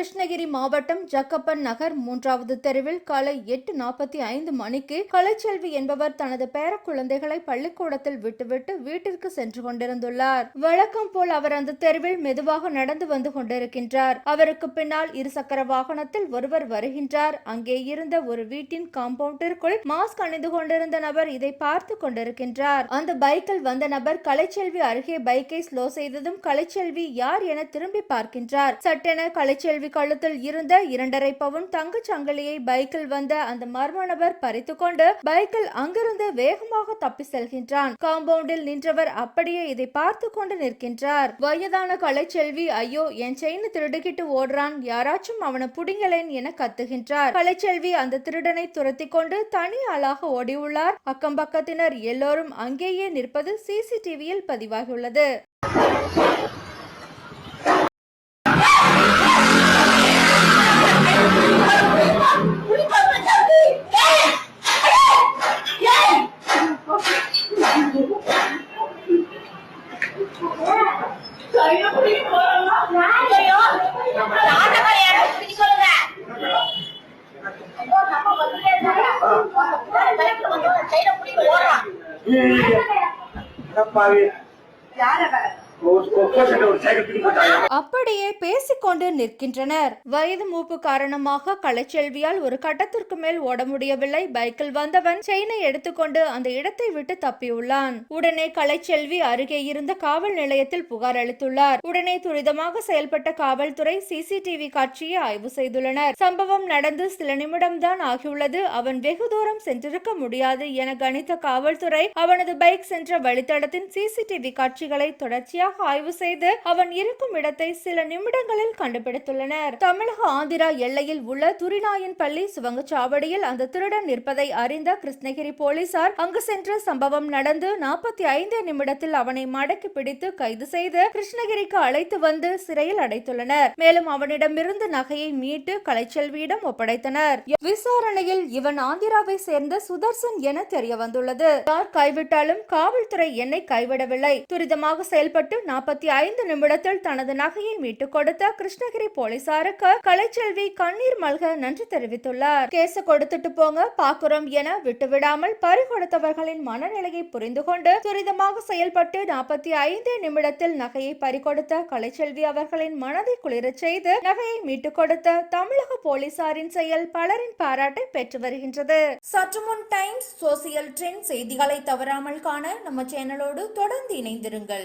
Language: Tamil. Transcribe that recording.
கிருஷ்ணகிரி மாவட்டம் ஜக்கப்பன் நகர் மூன்றாவது தெருவில் காலை எட்டு நாற்பத்தி ஐந்து மணிக்கு கலைச்செல்வி என்பவர் தனது பேர குழந்தைகளை பள்ளிக்கூடத்தில் விட்டுவிட்டு வீட்டிற்கு சென்று கொண்டிருந்துள்ளார். வழக்கம் போல் அவர் அந்த தெருவில் மெதுவாக நடந்து வந்து கொண்டிருக்கின்றார். அவருக்கு பின்னால் இருசக்கர வாகனத்தில் ஒருவர் வருகின்றார். அங்கே இருந்த ஒரு வீட்டின் காம்பவுண்டிற்குள் மாஸ்க் அணிந்து கொண்டிருந்த நபர் இதை பார்த்து கொண்டிருக்கின்றார். அந்த பைக்கில் வந்த நபர் கலைச்செல்வி அருகே பைக்கை ஸ்லோ செய்ததும் கலைச்செல்வி யார் என திரும்பி பார்க்கின்றார். சட்டென கலைச்செல்வி கழுத்தில் இருந்த இரண்டரை பவுன் தங்கச் சங்கிலியை பைக்கில் வந்த அந்த மர்ம நபர் பறித்துக்கொண்டு பைக்கில் அங்கிருந்து வேகமாக தப்பி செல்கின்றான். காம்பவுண்டில் நின்றவர் அப்படியே இதை பார்த்து கொண்டு நிற்கின்றார். வயதான கலைச்செல்வி ஐயோ என் செயின் திருடுகிட்டு ஓடுறான். யாராச்சும் அவனை புடிங்களேன் என கத்துகின்றார். கலைச்செல்வி அந்த திருடனை துரத்தி கொண்டு தனி ஆளாக ஓடியுள்ளார். அக்கம் பக்கத்தினர் எல்லோரும் அங்கேயே நிற்பது சிசிடிவியில் பதிவாகியுள்ளது. அப்பாவி அப்படியே பேசிக்கொண்டு நிற்கின்றனர். வயது மூப்பு காரணமாக கலைச்செல்வியால் ஒரு கட்டத்திற்கு மேல் ஓட முடியவில்லை. பைக்கில் வந்தவன் செயினை எடுத்துக்கொண்டு அந்த இடத்தை விட்டு தப்பியுள்ளான். உடனே கலைச்செல்வி அருகே இருந்த காவல் நிலையத்தில் புகார் அளித்துள்ளார். உடனே துரிதமாக செயல்பட்ட காவல்துறை சிசிடிவி காட்சியை ஆய்வு செய்துள்ளனர். சம்பவம் நடந்து சில நிமிடம்தான் ஆகியுள்ளது. அவன் வெகு தூரம் சென்றிருக்க முடியாது என கணித்த காவல்துறை அவனது பைக் சென்ற வழித்தடத்தின் சிசிடிவி காட்சிகளை தொடர்ச்சியாக ஆய்வு செய்து அவன் இருக்கும் இடத்தை சில நிமிடங்களில் கண்டுபிடித்துள்ளனர். தமிழக ஆந்திரா எல்லையில் உள்ள துரிநாயன் பள்ளி சுவங்கச்சாவடியில் அந்த திருடன் நிற்பதை அறிந்த கிருஷ்ணகிரி போலீசார் அங்கு சென்ற சம்பவம் நடந்து நாற்பத்தி ஐந்து நிமிடத்தில் அவனை மடக்கி பிடித்து கைது செய்து கிருஷ்ணகிரிக்கு அழைத்து வந்து சிறையில் அடைத்துள்ளனர். மேலும் அவனிடமிருந்து நகையை மீட்டு கலைச்செல்வியிடம் ஒப்படைத்தனர். விசாரணையில் இவன் ஆந்திராவை சேர்ந்த சுதர்சன் என தெரிய வந்துள்ளது யார் கைவிட்டாலும் காவல்துறை என்னை கைவிடவில்லை. துரிதமாக செயல்பட்டு நாற்பத்தி ஐந்து நிமிடத்தில் தனது நகையை மீட்டுக் கொடுத்த கிருஷ்ணகிரி போலீசாருக்கு கலைச்செல்வி கண்ணீர் மல்க நன்றி தெரிவித்துள்ளார். கேச கொடுத்துட்டு போங்க பாக்குறோம் என விட்டுவிடாமல் பறி கொடுத்தவர்களின் மனநிலையை புரிந்து கொண்டு துரிதமாக செயல்பட்டு நாற்பத்தி ஐந்து நிமிடத்தில் நகையை பறிகொடுத்த கலைச்செல்வி அவர்களின் மனதை குளிரச் செய்து நகையை மீட்டுக் கொடுத்த தமிழக போலீசாரின் செயல் பலரின் பாராட்டை பெற்று வருகின்றது. சற்று முன் டைம்ஸ் சோசியல் ட்ரெண்ட் செய்திகளை தவறாமல் காண நம்ம சேனலோடு தொடர்ந்து இணைந்திருங்கள்.